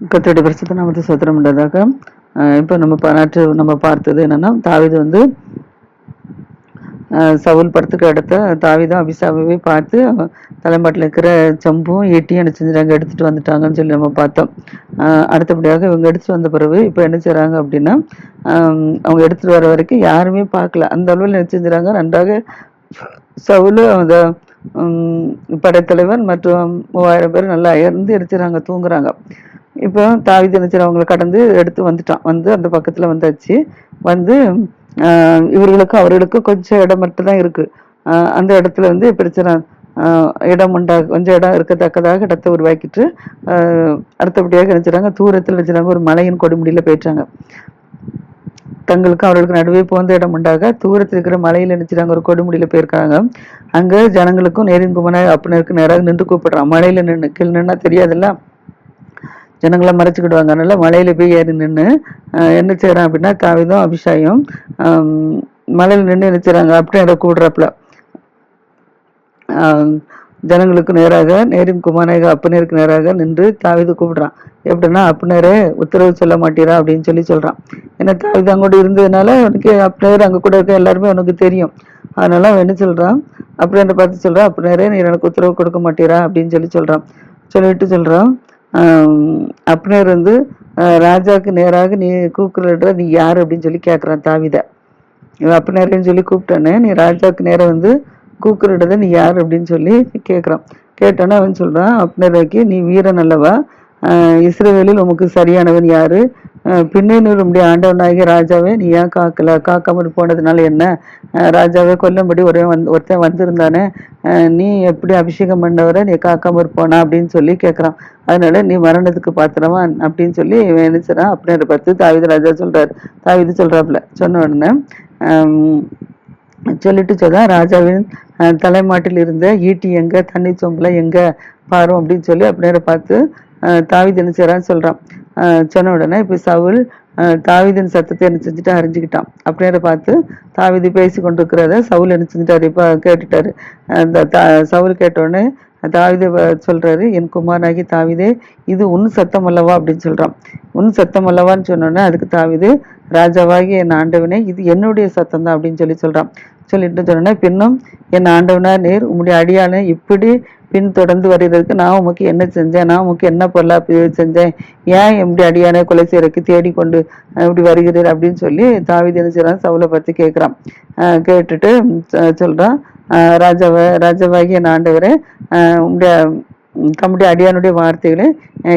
கத்தோடைய பரிசுத்த நாமத்தை சோத்திரம் பண்றதாக இப்போ நம்ம பாராட்டு நம்ம பார்த்தது என்னன்னா தாவிது வந்து சவுல் படத்துக்கு அடுத்த தாவிதம் அபிஷாவை பார்த்து தலைமாட்டில் இருக்கிற செம்பும் ஈட்டியும் என்ன செஞ்சாங்க எடுத்துட்டு வந்துட்டாங்கன்னு சொல்லி நம்ம பார்த்தோம். அடுத்தபடியாக இவங்க எடுத்துட்டு வந்த பிறகு இப்போ என்ன செய்கிறாங்க அப்படின்னா அவங்க எடுத்துட்டு வர வரைக்கும் யாருமே பார்க்கல. அந்த அளவில் என்ன செஞ்சுறாங்க நன்றாக சவுலு அந்த படைத்தலைவர் மற்றும் மூவாயிரம் பேர் நல்லா அயர்ந்து எடுத்துறாங்க தூங்குறாங்க. இப்போ தாவி தினச்சர் அவங்கள கடந்து எடுத்து வந்துட்டான். வந்து அந்த பக்கத்தில் வந்தாச்சு. வந்து இவர்களுக்கும் அவர்களுக்கும் கொஞ்சம் இடம் மட்டும் தான் இருக்கு. அந்த இடத்துல வந்து பிரச்சனை இடம் உண்டா கொஞ்சம் இடம் இருக்கத்தக்கதாக இடத்தை உருவாக்கிட்டு அடுத்தபடியாக நினைச்சாங்க தூரத்தில் நினைச்சாங்க ஒரு மலையின் கொடுமுடியில் போயிட்டாங்க. தங்களுக்கு அவர்களுக்கு நடுவே போந்த இடம் உண்டாக தூரத்தில் இருக்கிற மலையில் நினைச்சிட்டாங்க ஒரு கொடுமுடியில போயிருக்காங்க. அங்க ஜனங்களுக்கும் நேரின் குமரன் அப்படினருக்கு நேராக நின்று கூப்பிடுறான். மலையில நின்று கீழ் நின்னா தெரியாதுல்ல? ஜனங்களை மறைச்சுக்கிடுவாங்க. அதனால மலையில போய் ஏறி நின்று என்ன செய்யறான் அப்படின்னா காவிதம் அபிஷாயம் ஆம், மலையில நின்று என்ன அப்படின்னு அப்படியே கூடுறாப்புல. ஆஹ் ஜனங்களுக்கு நேராக நேரின் குமாரக அப்பனேருக்கு நேராக நின்று தாவிது கூப்பிடுறான். எப்படின்னா அப்பனேரே உத்தரவு சொல்ல மாட்டீரா? அப்படின்னு சொல்லி சொல்கிறான் ஏன்னா தாவிது அங்கோட இருந்ததுனால அவனுக்கு அப்பனேர் அங்கே கூட இருக்க எல்லாருமே அவனுக்கு தெரியும். அதனால அவன் என்ன சொல்கிறான் அப்படின்ற பார்த்து சொல்கிறான் அப்பனேரே நீ எனக்கு உத்தரவு கொடுக்க மாட்டீரா? அப்படின்னு சொல்லி சொல்கிறான் சொல்லிட்டு சொல்கிறான் அப்பனேர் வந்து ராஜாவுக்கு நேராக நீ கூக்குறன்ற நீ யார்? அப்படின்னு சொல்லி கேட்குறான் தாவிதை. இவன் சொல்லி கூப்பிட்டானே நீ ராஜாவுக்கு நேராக வந்து கூக்குறத நீ யார் அப்படின்னு சொல்லி கேட்குறான் கேட்டோன்னே அவன் சொல்கிறான் அப்பனரைக்கு நீ வீரன் அல்லவா? இஸ்ரேவேலில் உமக்கு சரியானவன் யாரு? ஆஹ் பின்னணியில் ஆண்டவனாகிய ராஜாவே நீ ஏன் காக்கல? காக்காமல் போனதுனால என்ன? ராஜாவே கொல்லும்படி ஒரே வந் ஒருத்தன் வந்திருந்தானே? நீ எப்படி அபிஷேகம் பண்ணவரை நீ காக்காமல் போனா? அப்படின்னு சொல்லி கேட்குறான் அதனால நீ மரணத்துக்கு பாத்திரமா அப்படின்னு சொல்லி நினைச்சிடான் அப்படின்னு பார்த்து தாவித ராஜா சொல்றாரு. தாவிது சொல்றாப்புல சொன்ன உடனே சொல்லிட்டு சொல்றா ராஜாவின் தலைமாட்டில் இருந்த ஈட்டி எங்க தண்ணி சொம்பில் எங்க பாரும் அப்படின்னு சொல்லி அப்படியே பார்த்து தாவி தாவீது என்ன சொன்ன உடனே இப்போ சவுல் அஹ், சத்தத்தை என்ன செஞ்சுட்டு அறிஞ்சுக்கிட்டான். அப்படியே பார்த்து தாவிதி பேசி கொண்டிருக்கிறத சவுல் என்ன செஞ்சுட்டாரு? இப்போ கேட்டுட்டாரு. அந்த தா- சவுல் கேட்ட உடனே தாவித சொல்கிறாரு என் குமாரனாகி தாவிதே இது உன் சத்தம் அல்லவா? அப்படின்னு சொல்கிறான் உன் சத்தம் அல்லவான்னு சொன்னோன்னே அதுக்கு தாவிது ராஜாவாகி என் ஆண்டவனே இது என்னுடைய சத்தம் தான் அப்படின்னு சொல்லி சொல்கிறான் சொல்லிட்டு சொன்னோன்னே பின்னும் என் ஆண்டவனா நேர் உம்முடைய அடியானை இப்படி பின் தொடர்ந்து வருகிறதுக்கு நான் உமக்கு என்ன செஞ்சேன்? நான் உமக்கு என்ன பொருளாக செஞ்சேன்? ஏன் எப்படி அடியானை கொலை செய்யறதுக்கு தேடிக்கொண்டு இப்படி வருகிறீர்? அப்படின்னு சொல்லி தாவிது என்ன செய்கிறான் சவுளை பற்றி கேட்குறான் கேட்டுட்டு சொல்கிறான் ராஜாவ ராஜாவாகிய என் உங்களுடைய தம்முடைய அடியானுடைய வார்த்தைகளை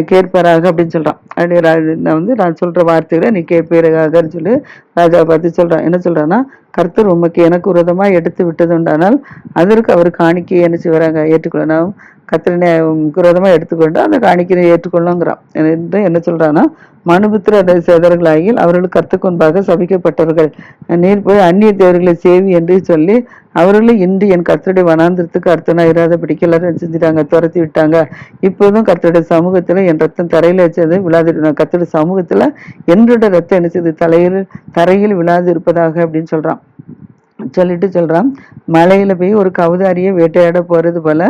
கேட்பாராக அப்படின்னு சொல்கிறான் அடி நான் வந்து நான் சொல்கிற வார்த்தைகளை நீ கேட்பீராகன்னு சொல்லி ராஜாவை பார்த்து சொல்கிறான் என்ன சொல்கிறான்னா கர்த்தர் உமக்கு எனக்கு விரதமாக எடுத்து விட்டது உண்டானால் அதற்கு அவர் காணிக்கை என்ன செய்வாராங்க ஏற்றுக்கொள்ளணும். கத்திரனை குரோதமாக எடுத்துக்கொண்டு அந்த காணிக்கையை ஏற்றுக்கொள்ளுங்கிறான். என்று என்ன சொல்றான்னா மனுபுத்திர சேதர்களாகியில் அவர்களுக்கு கத்துக்கொன்பாக சபிக்கப்பட்டவர்கள். நீர் போய் அந்நிய தேவர்களை சேவி என்று சொல்லி அவர்களும் இன்று என் கர்த்தருடைய வனாந்திரத்துக்கு அர்த்தனா இராதபடிக்கு எல்லாரும் செஞ்சுட்டாங்க துரத்தி விட்டாங்க. இப்போதும் கர்த்தருடைய சமூகத்தில் என் ரத்தம் தரையில் வச்சது விழாது கர்த்தருடைய சமூகத்துல என்னோட ரத்தம் என்ன செய்து தலையில் தரையில் விழாது இருப்பதாக அப்படின்னு சொல்றான். சொல்லிட்டு சொல்கிறான் மலையில் போய் ஒரு கவுதாரியை வேட்டையாட போகிறது போல்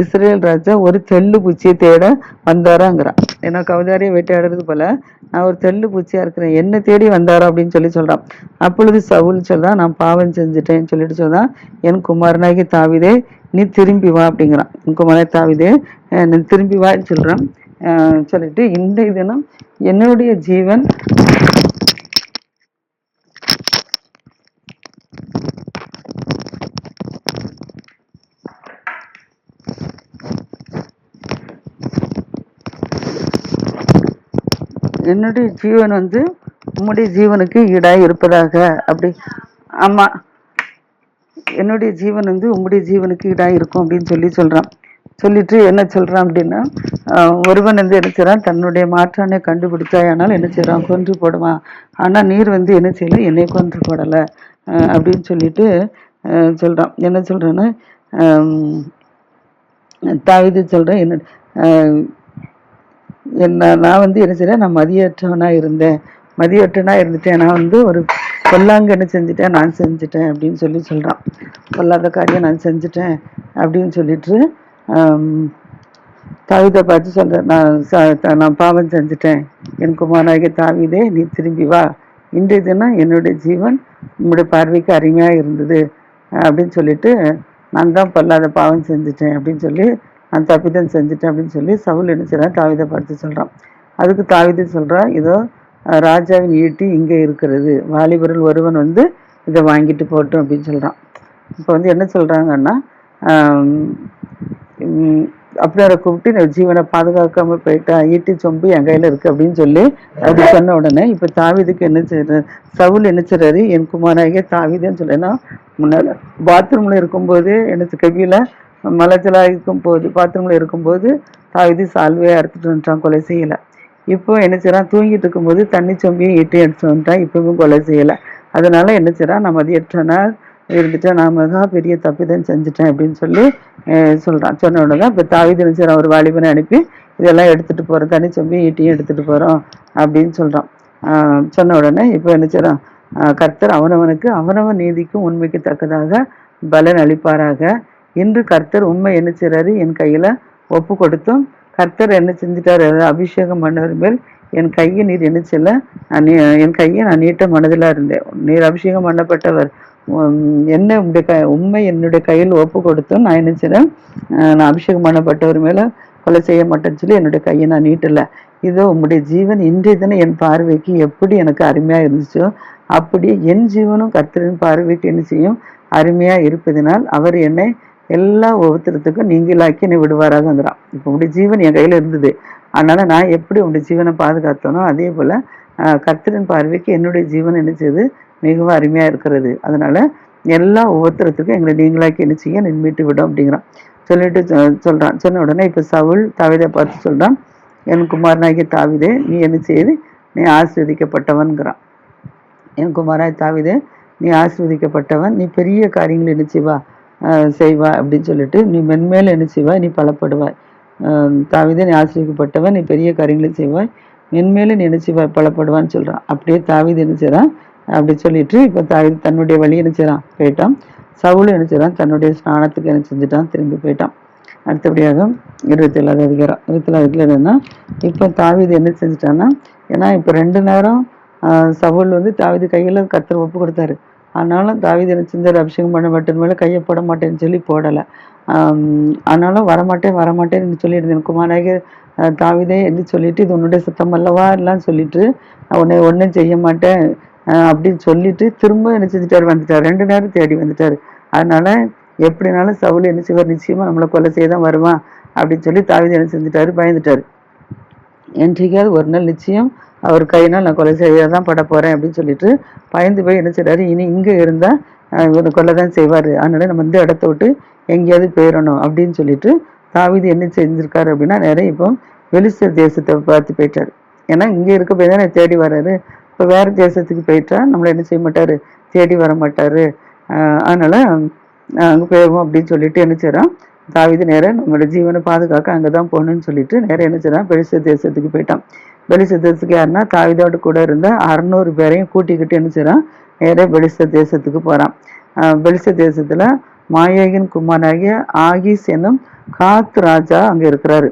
இஸ்ரேல் ராஜா ஒரு தெள்ளு பூச்சியை தேட வந்தாராங்கிறான். ஏன்னா கவுதாரியை வேட்டையாடுறது போல் நான் ஒரு தெள்ளு பூச்சியாக இருக்கிறேன் என்ன தேடி வந்தாரா அப்படின்னு சொல்லி சொல்கிறான் அப்பொழுது சவுல் சொல்கிறான் நான் பாவம் செஞ்சுட்டேன்னு சொல்லிட்டு சொல்கிறான் என் குமாரனாகி தாவிதே நீ திரும்பி வா அப்படிங்கிறான். என் குமாரனாகி தாவிதே நீ திரும்பி வான்னு சொல்கிறான் சொல்லிட்டு இந்த தினம் என்னுடைய ஜீவன் என்னுடைய ஜீவன் வந்து உம்முடைய ஜீவனுக்கு ஈடாக இருப்பதாக. அப்படி ஆமாம் என்னுடைய ஜீவன் வந்து உம்முடைய ஜீவனுக்கு ஈடாக இருக்கும் அப்படின்னு சொல்லி சொல்கிறான் சொல்லிட்டு என்ன சொல்கிறான் அப்படின்னா ஒருவன் வந்து என்ன செய்கிறான் தன்னுடைய மாற்றானை கண்டுபிடிச்சாயானால் என்ன செய்கிறான் கொன்று போடுவான். ஆனால் நீர் வந்து என்ன செய்யல? என்னை கொன்று போடலை. அப்படின்னு சொல்லிட்டு சொல்கிறான் என்ன சொல்கிறேன்னா ஆஹ் சொல்கிறேன் என்ன என்ன நான் வந்து என்ன செய்றேன் நான் மதியற்றவனாக இருந்தேன். மதியற்றனா இருந்துட்டேன். நான் வந்து ஒரு பொல்லாங்க என்ன செஞ்சுட்டேன் நான் செஞ்சுட்டேன் அப்படின்னு சொல்லி சொல்கிறான் பொல்லாத காரியம் நான் செஞ்சுட்டேன் அப்படின்னு சொல்லிட்டு தாவிதை பார்த்து சொல்றேன் நான் நான் பாவம் செஞ்சுட்டேன். என் குமாராகிய தாவிதே நீ திரும்பி வா. இன்றைய தினம் என்னுடைய ஜீவன் உங்களுடைய பார்வைக்கு அருமையாக இருந்தது அப்படின்னு சொல்லிட்டு நான் தான் பொல்லாத பாவம் செஞ்சுட்டேன் அப்படின்னு சொல்லி நான் தப்பிதம் செஞ்சுட்டேன் அப்படின்னு சொல்லி சவுல் என்ன செய்றான்? பார்த்து சொல்றான். அதுக்கு தாவீது சொல்றான் இதோ ராஜாவின் ஈட்டி இங்கே இருக்கிறது. வாலிபரில் ஒருவன் வந்து இதை வாங்கிட்டு போட்டோம் அப்படின்னு சொல்றான். இப்போ வந்து என்ன சொல்றாங்கன்னா ஆம், அப்படியாரை கூப்பிட்டு நான் ஜீவனை பாதுகாக்காம போயிட்டேன் ஈட்டி சொம்பு என் கையில இருக்கு அப்படின்னு சொல்லி அது சொன்ன உடனே இப்ப தாவிதுக்கு என்ன செய்ற சவுல் என்ன செய்றாரு என் குமாராகிய தாவீதுன்னு சொல்லேன்னா முன்னால பாத்ரூம்ல இருக்கும்போது எனக்கு கவியில் மலஜலா இருக்கும் போது பாத்ரூம்ல இருக்கும்போது தாய்தி சால்வையாக அறுத்துட்டு வந்துட்டான் கொலை செய்யலை. இப்போ என்ன செய்கிறான் தூங்கிட்டு இருக்கும்போது தண்ணி சொம்பியும் ஈட்டையும் எடுத்து வந்துட்டான் இப்பவும் கொலை செய்யலை. அதனால என்ன செய்றான்? நான் மதியற்றனா இருந்துட்டேன் நான் மகா பெரிய தப்பிதான் செஞ்சுட்டேன் அப்படின்னு சொல்லி சொல்கிறான் சொன்ன உடனே இப்போ தாவித நினைச்சார் ஒரு வாலிபனை அனுப்பி இதெல்லாம் எடுத்துகிட்டு போகிறோம் தனி சொம்பியும் ஈட்டியும் எடுத்துகிட்டு போகிறோம் அப்படின்னு சொல்கிறான் சொன்ன உடனே இப்போ என்ன செய்கிறான் கர்த்தர் அவனவனுக்கு அவனவன் நீதிக்கும் உண்மைக்கு தக்கதாக பலன் அளிப்பாராக. இன்று கர்த்தர் உண்மை என்ன செய்கிறாரு என் கையில் ஒப்பு கொடுத்தும் கர்த்தர் என்ன செஞ்சிட்டாரு? அபிஷேகம் பண்ணவர் மேல் என் கையை நீர் என்ன செய்யல? நான் நீ- என் கையை நான் நீட்ட மனதில் இருந்தேன். நீர் அபிஷேகம் பண்ணப்பட்டவர் என்ன உங்களுடைய க உண்மை என்னுடைய கையில் ஒப்பு கொடுத்தும் நான் என்ன நான் அபிஷேகம் பண்ணப்பட்டவர் மேலே கொலை செய்ய மாட்டேன்னு சொல்லி என்னுடைய கையை நான் நீட்டல. இதோ உங்களுடைய ஜீவன் இன்றைய தினம் என் பார்வைக்கு எப்படி எனக்கு அருமையாக இருந்துச்சோ அப்படியே என் ஜீவனும் கர்த்தரின் பார்வைக்கு என்ன செய்யும்? அருமையாக இருப்பதினால் அவர் என்னை எல்லா ஒவ்வொருத்தருத்துக்கும் நீங்களாக்கி என்னை விடுவாராகங்கிறான். இப்போ உங்களுடைய ஜீவன் என் கையில் இருந்தது. அதனால நான் எப்படி உங்களுடைய ஜீவனை பாதுகாத்தனோ அதே போல் கர்த்தரின் பார்வைக்கு என்னுடைய ஜீவன் என்ன செய்யுது மிகவும் அருமையாக இருக்கிறது. அதனால எல்லா ஒவ்வொருத்தருத்துக்கும் எங்களை நீங்களாக்கி என்ன செய்ய நின்மிட்டு விடும் அப்படிங்கிறான். சொல்லிட்டு சொ- சொன்ன உடனே இப்போ சவுல் தாவிதை பார்த்து சொல்கிறான் என் குமாரனாகிய தாவிதே நீ என்ன செய்து? நீ ஆசீர்வதிக்கப்பட்டவன்கிறான். என் குமாராய் தாவிதே நீ ஆசீர்வதிக்கப்பட்டவன். நீ பெரிய காரியங்கள் என்ன செய்வா? செய்வா அப்படின்னு சொல்லிட்டு நீ மென்மேல் என்ன செய்வாய்? நீ பலப்படுவாய். தாவிதே நீ ஆசிரியப்பட்டவன் நீ பெரிய காரியங்களை செய்வாய். மென்மேலும் நீ என்ன செய்வாய்? பலப்படுவான்னு சொல்கிறான் அப்படியே தாவீது என்ன செய்கிறான் அப்படி சொல்லிட்டு இப்போ தாவி தன்னுடைய வழி என்ன செய்கிறான் போயிட்டான். சவுலும் என்ன செய்கிறான் தன்னுடைய ஸ்நானத்துக்கு என்ன செஞ்சுட்டான்? திரும்பி போயிட்டான். அடுத்தபடியாக இருபத்தி ஏழாவது அதிகாரம். இருபத்தி ஏழாவது என்னன்னா இப்போ தாவீது என்ன செஞ்சுட்டான்னா ஏன்னா இப்போ ரெண்டு நேரம் சவுல் வந்து தாவீது கையில் கத்தர் ஒப்பு கொடுத்தாரு. ஆனாலும் தாவீது என்ன செஞ்சார் அபிஷேகம் பண்ண மாட்டேன் மேலே கையை போட மாட்டேன்னு சொல்லி போடலை. ஆனாலும் வரமாட்டேன் வரமாட்டேன்னு சொல்லியிருந்தேன். குமாராக தாவிதே என்று சொல்லிட்டு இது உன்னுடைய சுத்தம் அல்லவா? எல்லாம் சொல்லிட்டு நான் உன்னை ஒன்றும் செய்ய மாட்டேன். அப்படின்னு சொல்லிட்டு திரும்ப என்ன செஞ்சுட்டாரு? வந்துட்டார். ரெண்டு நேரம் தேடி வந்துட்டார். அதனால எப்படினாலும் சவுல் என்ன செய்வார்? நிச்சயமா நம்மளை கொலை செய்ய தான் வருவான் அப்படின்னு சொல்லி தாவீது என்ன செஞ்சுட்டாரு? பயந்துட்டாரு. என்றைக்காவது ஒரு நாள் நிச்சயம் அவர் கையினால் நான் கொலை செய்ய தான் பட போகிறேன் அப்படின்னு சொல்லிட்டு பயந்து போய் என்ன செய்கிறாரு இனி இங்கே இருந்தால் ஆஹ் இவனை கொலை தான் செய்வாரு. அதனால நம்ம இந்த இடத்த விட்டு எங்கேயாவது போயிடணும் அப்படின்னு சொல்லிட்டு தாவிது என்ன செஞ்சுருக்காரு அப்படின்னா நிறைய இப்போ வெளிச்ச தேசத்தை பார்த்து போயிட்டாரு. ஏன்னா இங்கே இருக்க போய் தானே தேடி வர்றாரு இப்போ வேற தேசத்துக்கு போயிட்டா நம்மளை என்ன செய்ய மாட்டாரு? தேடி வர மாட்டாரு. அதனால் அதனால ஆஹ் போயிருவோம் அப்படின்னு சொல்லிட்டு என்ன செய்கிறான் தாவிது நேரம் நம்மளோட ஜீவனை பாதுகாக்க அங்கதான் போகணும்னு சொல்லிட்டு நேரம் என்ன செய்கிறான் பெலிஸ்த தேசத்துக்கு போயிட்டான். பெலிஸ்த யாருன்னா தாவிதோடு கூட இருந்த அறநூறு பேரையும் கூட்டிக்கிட்டு என்ன செய்கிறான் நேரே வெளிச தேசத்துக்கு போகிறான் வெளிச தேசத்தில் தேசத்துல மாயேகின் குமாராகிய ஆகிஸ் என்னும் காத் ராஜா அங்கே இருக்கிறாரு.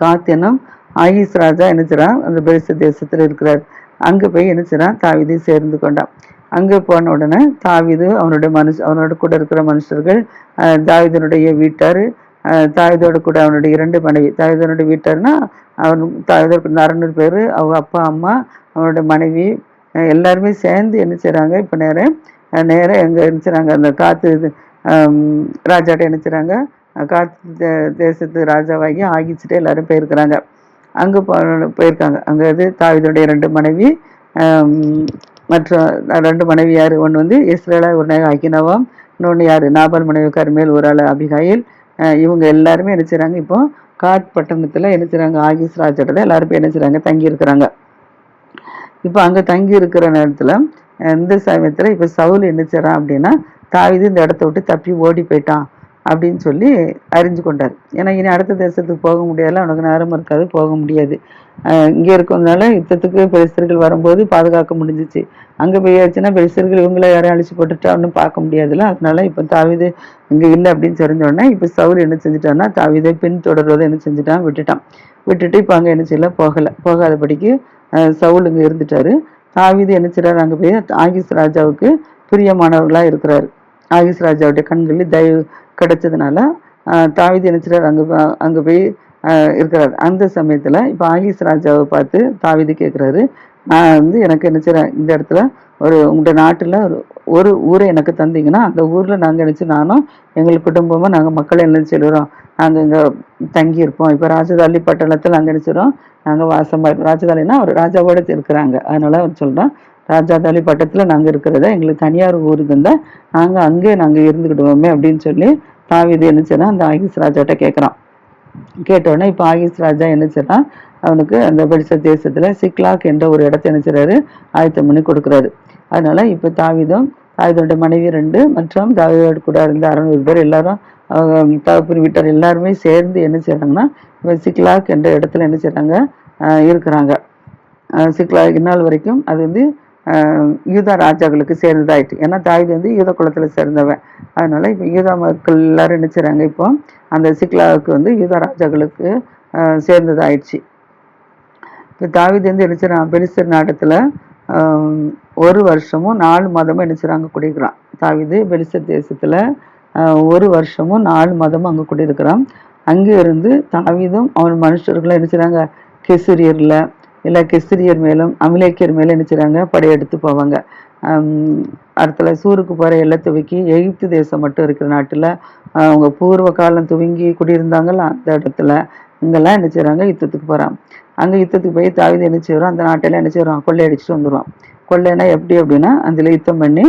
காத் என்னும் ஆகீஸ் ராஜா என்ன செய்கிறான் அந்த பெலிஸ்த தேசத்தில் இருக்கிறார். அங்கே போய் என்ன செய்கிறான் தாவீதை சேர்ந்து கொண்டான். அங்கே போன உடனே தாவிது அவனுடைய மனுஷ அவனோட கூட இருக்கிற மனுஷர்கள் தாவிதனுடைய வீட்டார் ஆஹ் கூட அவனுடைய இரண்டு மனைவி தாவீதனுடைய வீட்டார்னா அவன் தாவீதோட அறுநூறு பேர் அவங்க அப்பா அம்மா அவனோட மனைவி எல்லாருமே சேர்ந்து என்ன செய்கிறாங்க இப்போ நேரம் நேரம் எங்கே என்ன செய்கிறாங்க அந்த காத்து இது, ராஜாட்ட என்ன செய்கிறாங்க காற்று காத்து தே- தேசத்து ராஜாவாகி ஆகிச்சுட்டு எல்லாரும் போயிருக்கிறாங்க. அங்கே போ போயிருக்காங்க. அங்கே இது தாவீதுடைய ரெண்டு மனைவி மற்ற ரெண்டு மனைவி யார்? ஒன்று வந்து இஸ்ரேலா ஒரு நாள் அகினவாம் இன்னொன்று யார்? நாபால் மனைவி கருமேல் ஒரு ஆள் அபிகாயில் இவங்க எல்லாருமே என்ன இப்போ காட் பட்டணத்தில் என்ன செய்றாங்க? ஆகிஸ் ராஜோட எல்லாருமே எல்லாரும் போய் என்ன செய்றாங்க? தங்கி இருக்கிறாங்க இப்போ அங்க தங்கி இருக்கிற நேரத்துல இந்த சமயத்துல இப்ப சவுல் என்ன செய்றான் அப்படின்னா தாவிது இந்த இடத்த விட்டு தப்பி ஓடி போயிட்டான் அப்படின்னு சொல்லி அறிஞ்சு கொண்டார். ஏன்னா இனி அடுத்த தேசத்துக்கு போக முடியாதுல அவனுக்கு நேரம் இருக்காது போக முடியாது. இங்கே இருக்கிறதுனால யுத்தத்துக்கு பெரிசர்கள் வரும்போது பாதுகாக்க முடிஞ்சிச்சு. அங்க போயாச்சுன்னா பெரிசர்கள் இவங்கள யாரையும் அழிச்சு போட்டுட்டா ஒன்றும் பார்க்க முடியாதுல்ல. அதனால இப்போ தாவிது இங்கே இல்லை அப்படின்னு தெரிஞ்ச உடனே சவுல் என்ன செஞ்சுட்டான்னா தாவீதை பின் தொடர்வதை என்ன செஞ்சுட்டான் விட்டுட்டான். விட்டுட்டு இப்போ அங்கே என்ன செய்யல போகல. போகாதபடிக்கு சவுல் இங்கே இருந்துட்டாரு. தாவீது என்ன செய்கிறார் அங்கே போய் ஆகிஸ் ராஜாவுக்கு பிரியமானவர்களா இருக்கிறாரு. ஆகிஸ் ராஜாவுடைய கண்களில் தயவு கிடைச்சதுனால தாவிது என்ன செய்கிறார் அங்கே அங்கே அங்க போய் இருக்கிறார். அந்த சமயத்தில் இப்போ ஆகிஸ் ராஜாவை பார்த்து தாவீது கேட்குறாரு நான் வந்து எனக்கு என்ன செய்கிறேன் இந்த இடத்துல ஒரு உங்களுடைய நாட்டில் ஒரு ஒரு ஊரை எனக்கு தந்தீங்கன்னா அந்த ஊரில் நாங்கள் நினச்சி நானும் எங்கள் குடும்பமும் நாங்கள் மக்கள் என்ன சொல்லுறோம் நாங்கள் இங்கே தங்கியிருப்போம். இப்போ ராஜதாளி பட்டணத்தில் நாங்கள் நினைச்சிரோம் நாங்கள் வாசமாக இருக்கோம் ராஜதாளினா அவர் ராஜாவோட இருக்கிறாங்க. அதனால் அவர் சொல்கிறோம் ராஜாதாளி பட்டத்தில் நாங்கள் இருக்கிறத? எங்களுக்கு தனியார் ஊர் இருந்தால் நாங்கள் அங்கே நாங்கள் இருந்துக்கிடுவோமே அப்படின்னு சொல்லி தாவீது என்ன செய்யணும் அந்த ஆகிஸ் ராஜாட்ட கேட்குறோம் கேட்டோடனே இப்போ ஆகிஸ் ராஜா என்ன செய்றான்? அவனுக்கு அந்த பெலிச தேசத்தில் சிக்லாக் என்ற ஒரு இடத்த என்ன செய்கிறாரு ஆயத்தம் பண்ணி கொடுக்குறாரு. அதனால இப்போ தாவிதம் தாவீதோட மனைவி ரெண்டு மற்றும் தாவிதோட கூட இருந்த அறநூறு பேர் எல்லாரும் அவங்க தகப்பன் வீட்டார் எல்லாருமே சேர்ந்து என்ன செய்கிறாங்கன்னா இப்போ சிக்லாக் என்ற இடத்துல என்ன செய்கிறாங்க இருக்கிறாங்க. சிக்லாக் இந்நாள் வரைக்கும் அது வந்து யூதா ராஜாக்களுக்கு சேர்ந்ததாயிட்டு. ஏன்னா தாவீது வந்து யூத குளத்தில் சேர்ந்தவன். அதனால இப்போ யூதா மக்கள் எல்லாரும் நினைச்சுறாங்க இப்போ அந்த சிக்லாவுக்கு வந்து யூதா ராஜாக்களுக்கு சேர்ந்ததாயிடுச்சு. இப்போ தாவீது வந்து நினைச்சுறான் பெலிஸ்தர் நாட்டத்தில் ஒரு வருஷமும் நாலு மாதமும் நினைச்சுறாங்க குடியிருக்கிறான். குடிக்கிறான் தாவீது பெலிஸ்தர் தேசத்தில் ஒரு வருஷமும் நாலு மாதமும் அங்கே குடியிருக்கிறான். அங்கே இருந்து தாவிதும் அவன் மனுஷர்களும் நினைச்சுறாங்க செய்றாங்க இல்லை கெசிரியர் மேலும் அமிலேக்கியர் மேலும் என்ன செய்கிறாங்க படையெடுத்து போவாங்க. அடுத்தல சூருக்கு போகிற எல்லை துவக்கி எகிப்து தேசம் மட்டும் இருக்கிற நாட்டில் அவங்க பூர்வ காலம் துவங்கி குடியிருந்தாங்கல்ல அந்த இடத்துல இங்கெல்லாம் என்ன செய்கிறாங்க யுத்தத்துக்கு போகிறான் அங்கே யுத்தத்துக்கு போய் தாவித என்ன செய்கிறோம் அந்த நாட்டில என்ன செய்வான் கொள்ளையடிச்சிட்டு வந்துடுவான் கொள்ளைனா எப்படி அப்படின்னா அதில் யுத்தம் பண்ணி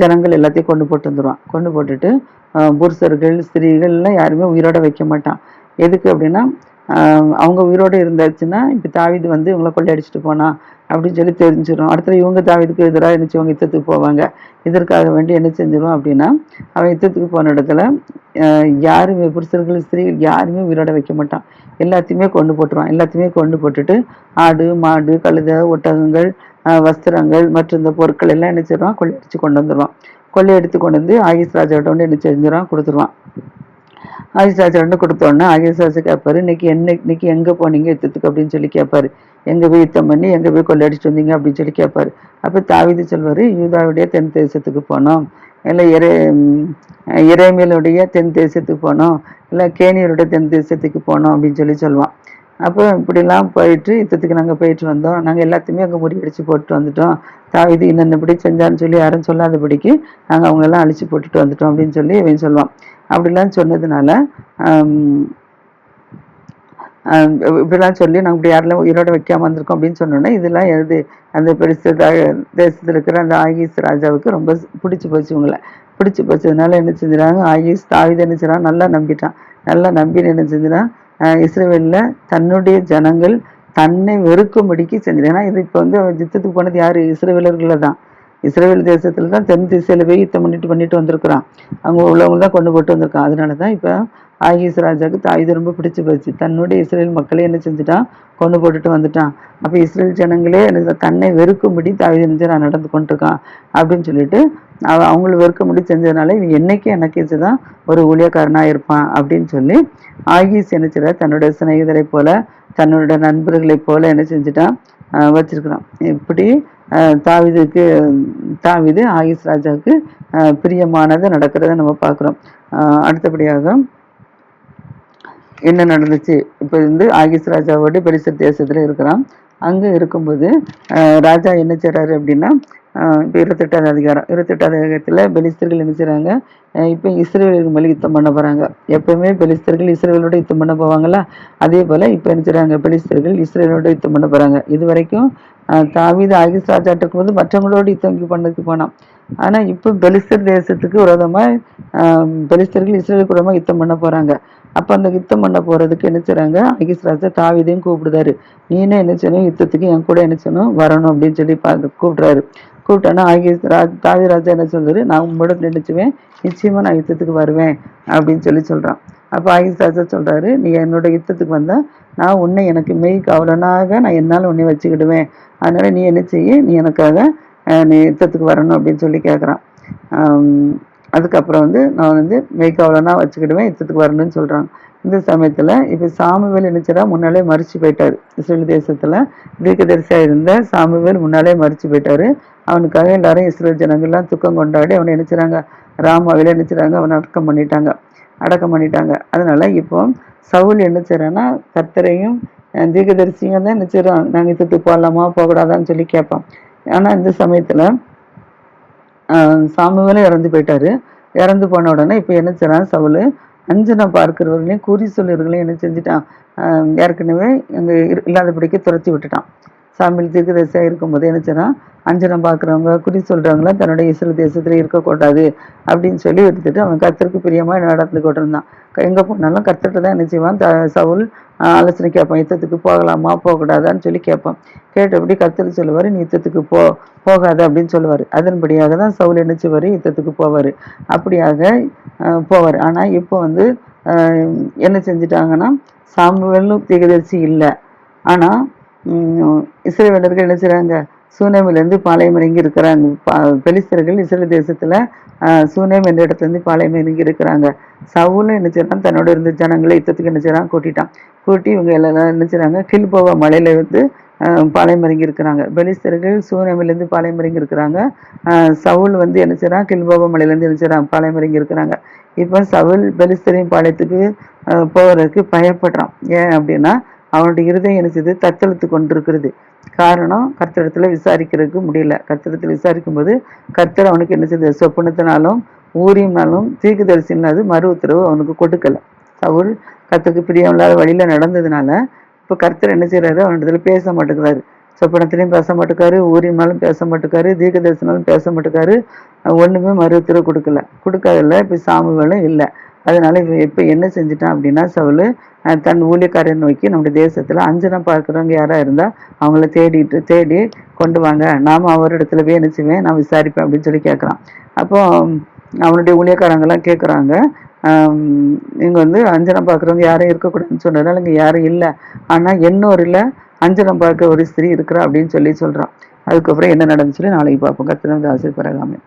ஜனங்கள் எல்லாத்தையும் கொண்டு போட்டு வந்துருவான் கொண்டு போட்டுட்டு புருஷர்கள் ஸ்திரீகள் எல்லாம் யாருமே உயிரோட வைக்க மாட்டான் எதுக்கு அப்படின்னா அவங்க உயிரோட இருந்தாச்சுன்னா இப்போ தாவீது வந்து இவங்களை கொள்ளையடிச்சிட்டு போனா அப்படின்னு சொல்லி தெரிஞ்சிடும் அடுத்தது இவங்க தாவீதுக்கு எதிராக என்ன செய்வாங்க யுத்தத்துக்கு போவாங்க. இதற்காக வேண்டி என்ன செஞ்சிடும் அப்படின்னா அவன் யுத்தத்துக்கு போன இடத்துல யாருமே புருஷர்கள் ஸ்திரீகள் யாருமே உயிரோட வைக்க மாட்டான். எல்லாத்தையுமே கொண்டு போட்டுருவான். எல்லாத்தையுமே கொண்டு போட்டுட்டு ஆடு மாடு கழுத ஒட்டகங்கள் வஸ்திரங்கள் மற்றும் இந்த பொருட்கள் எல்லாம் என்ன செய்வான்? கொள்ளையடிச்சு கொண்டு வந்துடுவான் கொள்ளையடித்து கொண்டு வந்து ஆயுஷ் ராஜாவிட்ட வந்து என்ன செஞ்சிருவான்? கொடுத்துருவான். ஆகிஸ் ராஜா வந்து கொடுத்த கேட்பாரு இன்னைக்கு என்ன இன்னைக்கு எங்கே போனீங்க யுத்தத்துக்கு? அப்படின்னு சொல்லி கேட்பாரு எங்கே போய் யுத்தம் பண்ணி எங்கே போய் கொள்ளையடிச்சிட்டு வந்தீங்க? அப்படின்னு சொல்லி கேட்பாரு அப்போ தாவிதி சொல்வார் யூதாவுடைய தென் தேசத்துக்கு போனோம். இல்லை இறை இறைமையிலுடைய தென் தேசத்துக்கு போனோம். இல்லை கேணியருடைய தென் தேசத்துக்கு போனோம் அப்படின்னு சொல்லி சொல்லுவான் அப்போ இப்படிலாம் போயிட்டு யுத்தத்துக்கு நாங்கள் போயிட்டு வந்தோம். நாங்கள் எல்லாத்தையுமே அங்கே முறியடிச்சு போட்டு வந்துட்டோம். தாவீது இன்னென்னபடி செஞ்சான்னு சொல்லி யாரும் சொல்லாதபடிக்கு நாங்கள் அவங்களெல்லாம் அழிச்சு போட்டுட்டு வந்துட்டோம் அப்படின்னு சொல்லி இவன் சொல்லுவான். அப்படிலாம் சொன்னதுனால இப்படிலாம் சொல்லி நாங்கள் இப்படி யாரெல்லாம் உயிரோட வைக்காமல் வந்திருக்கோம் அப்படின்னு சொன்னோன்னே இதெல்லாம் எழுது அந்த பெருசு தேசத்தில் இருக்கிற அந்த ஆகீஸ் ராஜாவுக்கு ரொம்ப பிடிச்சி போச்சு இவங்களை. பிடிச்சி போச்சதுனால என்ன செஞ்சுறாங்க ஆகீஸ் தாவித என்ன செய்கிறான் நல்லா நம்பிட்டான். நல்லா நம்பி என்ன செஞ்சுறான் இஸ்ரேவேலில் தன்னுடைய ஜனங்கள் தன்னை வெறுக்கும்படிக்கு செஞ்சிடும் ஏன்னா இது இப்போ வந்து அவன் யுத்தத்துக்கு போனது யார்? இஸ்ரேவேலர்கள தான். இஸ்ரேல் தேசத்தில் தான் தென் திசையில் போய் யுத்தம் பண்ணிட்டு பண்ணிட்டு வந்திருக்கிறான். அவங்க உள்ளவங்க தான் கொண்டு போட்டு வந்திருக்கான். அதனால தான் இப்போ ஆகீஸ் ராஜாவுக்கு தாயுது ரொம்ப பிடிச்சு போச்சு. தன்னுடைய இஸ்ரேல் மக்களே என்ன செஞ்சுட்டான் கொண்டு போட்டுட்டு வந்துட்டான். அப்போ இஸ்ரேல் ஜனங்களே என்ன தன்னை வெறுக்கும்படி தாயுது நினைச்சு நான் நடந்து கொண்டிருக்கான் அப்படின்னு சொல்லிட்டு அவ அவங்கள வெறுக்கும்படி செஞ்சதுனால இவன் என்னைக்கு எனக்கு தான் ஒரு ஊழியக்காரனாக இருப்பான் அப்படின்னு சொல்லி ஆகீஸ் என்ன செய்றார், தன்னுடைய சிநேகிதரை போல தன்னோட நண்பர்களை போல என்ன செஞ்சுட்டான் வச்சிருக்கிறான். இப்படி தாவிதுக்கு தாவிது தாவீது ராஜாவுக்கு பிரியமானது நடக்கிறத நம்ம பார்க்குறோம். அடுத்தபடியாக என்ன நடந்துச்சு? இப்போ வந்து ஆகிஸ் ராஜாவோட பெரிசர் தேசத்தில் இருக்கிறான். அங்கே இருக்கும்போது ராஜா என்ன செய்கிறாரு அப்படின்னா இப்போ இருபத்தெட்டாவது அதிகாரம் இருபத்தெட்டாவது அதிகாரத்தில் பெலிஸ்தர்கள் என்ன செய்றாங்க? இப்போ இஸ்ரேலுக்கு மேலே யுத்தம் பண்ண போகிறாங்க எப்பவுமே பெலிஸ்தர்கள் இஸ்ரேலோட யுத்தம் பண்ண போவாங்களா? அதே போல் இப்போ என்ன செய்கிறாங்க பெலிஸ்தர்கள் இஸ்ரேலோட யுத்தம் பண்ண போறாங்க. இது வரைக்கும் ஆஹ் தாவீது ஆகிஸ் ராஜாட்ட இருக்கும்போது மற்றவங்களோட யுத்தம் பண்ணதுக்கு போனான். ஆனால் இப்போ பெலிஸ்தர் தேசத்துக்கு விரோதமாக பெலிஸ்தர்கள் இஸ்ரேலுக்கு விரோதமாக யுத்தம் பண்ண போறாங்க. அப்போ அந்த யுத்தம் பண்ண போகிறதுக்கு என்ன செய்கிறாங்க ஆகிஸ் ராஜா கூப்பிடுதாரு நீனே என்ன செய்யணும்? யுத்தத்துக்கு என் கூட என்ன செய்யணும்? வரணும் அப்படின்னு சொல்லி பார்க்க கூப்பிட்றாரு. கூப்பிட்டோன்னா ஆகிய ராஜ் தாவி ராஜா என்ன சொல்றாரு? நான் உங்களோட நினைச்சுவேன். நிச்சயமா நான் யுத்தத்துக்கு வருவேன் அப்படின்னு சொல்லி சொல்றான். அப்போ ஆகிஸ் ராஜா சொல்றாரு நீ என்னோட யுத்தத்துக்கு வந்தா நான் உன்னை எனக்கு மெய் காவலனாக நான் என்னால் உன்னை வச்சுக்கிடுவேன். அதனால நீ என்ன செய்ய? நீ எனக்காக நீ யுத்தத்துக்கு வரணும் அப்படின்னு சொல்லி கேட்குறான் அதுக்கப்புறம் வந்து நான் வந்து மெய்க்காவலனா வச்சுக்கிடுவேன் யுத்தத்துக்கு வரணும்னு சொல்கிறாங்க இந்த சமயத்தில் இப்போ சாமுவேல் நினைச்சதா முன்னாலே மறிச்சு போயிட்டார். இஸ்ரேல் தேசத்தில் தீர்க்கதரிசியாக இருந்த சாமுவேல் முன்னாலே மறிச்சு போயிட்டாரு. அவனுக்காக எல்லாரும் இஸ்ரேல் ஜனங்கள்லாம் துக்கம் கொண்டாடி அவனை நினைச்சாங்க ராமாவில் நினைச்சாங்க அவனை அடக்கம் பண்ணிட்டாங்க. அடக்கம் பண்ணிட்டாங்க. அதனால இப்போ சவுல் என்ன செய்றான்னா கர்த்தரையும் தீர்க்கதரிசியும் தான் என்ன நாங்கள் இத்தத்துக்கு யுத்தத்துக்கு போகலாமா போகக்கூடாதான்னு சொல்லி கேட்பான். ஆனால் இந்த சமயத்தில் சாமுவேலும் இறந்து போயிட்டாரு. இறந்து போன உடனே இப்போ என்ன செய்றான் சவுல்? அஞ்சனை பார்க்கிறவர்களையும் குறி சொல்லுறவர்களையும் என்ன செஞ்சுட்டான்? ஏற்கனவே அங்கே இல்லாதபடிக்கு துரத்தி விட்டுட்டான். சாமியில் தீர்க்க தீர்க்கதரிசியாக இருக்கும்போது என்ன செய்றான்? அஞ்சனம் பார்க்குறவங்க குறி சொல்கிறவங்களாம் தன்னுடைய இஸ்ரேல் தேசத்தில் இருக்கக்கூடாது அப்படின்னு சொல்லி எடுத்துட்டு அவன் கத்திற்கு பிரியமாக நடந்து கொண்டிருந்தான். எங்கே போனாலும் கர்த்தர்கிட்ட தான் என்ன செய்வான்? த- சவுல் ஆலோசனை கேட்பான் யுத்தத்துக்கு போகலாமா? போகக்கூடாதான்னு சொல்லி கேட்பான் கேட்டபடி கருத்தில் சொல்லுவார் நீ யுத்தத்துக்கு போ போகாத அப்படின்னு சொல்லுவார். அதன்படியாக தான் சவுல் என்ன யுத்தத்துக்கு போவார். அப்படியாக போவார். ஆனால் இப்போ வந்து என்ன செஞ்சுட்டாங்கன்னா சாமுவேலும் தீர்க்கதரிசி இல்லை. ஆனால் உம் இஸ்ரேவேலர்கள் என்ன செய்கிறாங்க சூனேமிலேருந்து பாளையம் இறங்கி இருக்கிறாங்க. பா- பெலிஸ்தர்கள் இஸ்ரேல் தேசத்தில் சூனேம் என்ற இடத்துலேருந்து பாளையம் இறங்கி இருக்கிறாங்க. சவுலும் என்ன செய்றான்? தன்னோட இருந்த ஜனங்களை யுத்தத்துக்கு என்ன செய்யறான் கூட்டிட்டான். கூட்டி இவங்க எல்லாரும் என்ன செய்கிறாங்க கில்போவா மலையில வந்து பாளையம் இறங்கி இருக்கிறாங்க. பெலிஸ்தர்கள் சூனேமிலேருந்து பாளையம் இறங்கி இருக்கிறாங்க. சவுல் வந்து என்ன செய்கிறான் கில்போவா மலையிலேருந்து என்ன செய்கிறான் பாளையம் இறங்கி இருக்கிறாங்க. இப்போ சவுல் பெலிஸ்தரின் பாளையத்துக்கு போகிறதுக்கு பயப்படுறான். ஏன் அப்படின்னா அவனுடைய இருதயம் என்ன செய்யுது தத்தளித்து கொண்டிருக்கிறது. காரணம் கர்த்தரத்தில் விசாரிக்கிறதுக்கு முடியல. கர்த்தரத்தில் விசாரிக்கும் போது கர்த்தர் அவனுக்கு என்ன செய்யுது சொப்பனத்தினாலும் ஊரியம்னாலும் தீர்க்கதரிசினாலும் மறு உத்தரவு அவனுக்கு கொடுக்கல. அவர் கர்த்தருக்கு பிரியம் இல்லாத நடந்ததுனால இப்போ கர்த்தர் என்ன செய்கிறாரு அவனிடத்துல பேச மாட்டேங்கிறாரு. சொப்பனத்திலையும் பேச மாட்டேக்காரு ஊரியம்னாலும் பேச மாட்டேக்காரு தீர்க்கதரிசனாலும் பேச மாட்டேக்காரு ஒன்றுமே மறு உத்தரவு கொடுக்கல. கொடுக்காதில்ல இப்போ சாமுவேலும் இல்லை. அதனால இவன் இப்போ என்ன செஞ்சிட்டான் அப்படின்னா சவுல் தன் ஊழியக்காரரை நோக்கி நம்முடைய தேசத்தில் அஞ்சனம் பார்க்குறவங்க யாராக இருந்தால் அவங்கள தேடிட்டு தேடி கொண்டு வாங்க. நாம் அவரிடத்துல போய் என்ன செய்வேன்? நான் விசாரிப்பேன் அப்படின்னு சொல்லி கேட்குறான் அப்போ அவனுடைய ஊழியக்காரங்கெல்லாம் கேட்குறாங்க இங்கே வந்து அஞ்சனம் பார்க்குறவங்க யாரும் இருக்கக்கூடாதுன்னு சொன்னதுனால இங்கே யாரும் இல்லை. ஆனால் இன்னொருல அஞ்சனம் பார்க்க ஒரு ஸ்திரீ இருக்கிறா அப்படின்னு சொல்லி சொல்கிறான் அதுக்கப்புறம் என்ன நடந்துச்சுன்னு நாளைக்கு பார்ப்போம். கத்திரம் ஆசிரியர் பரகாமே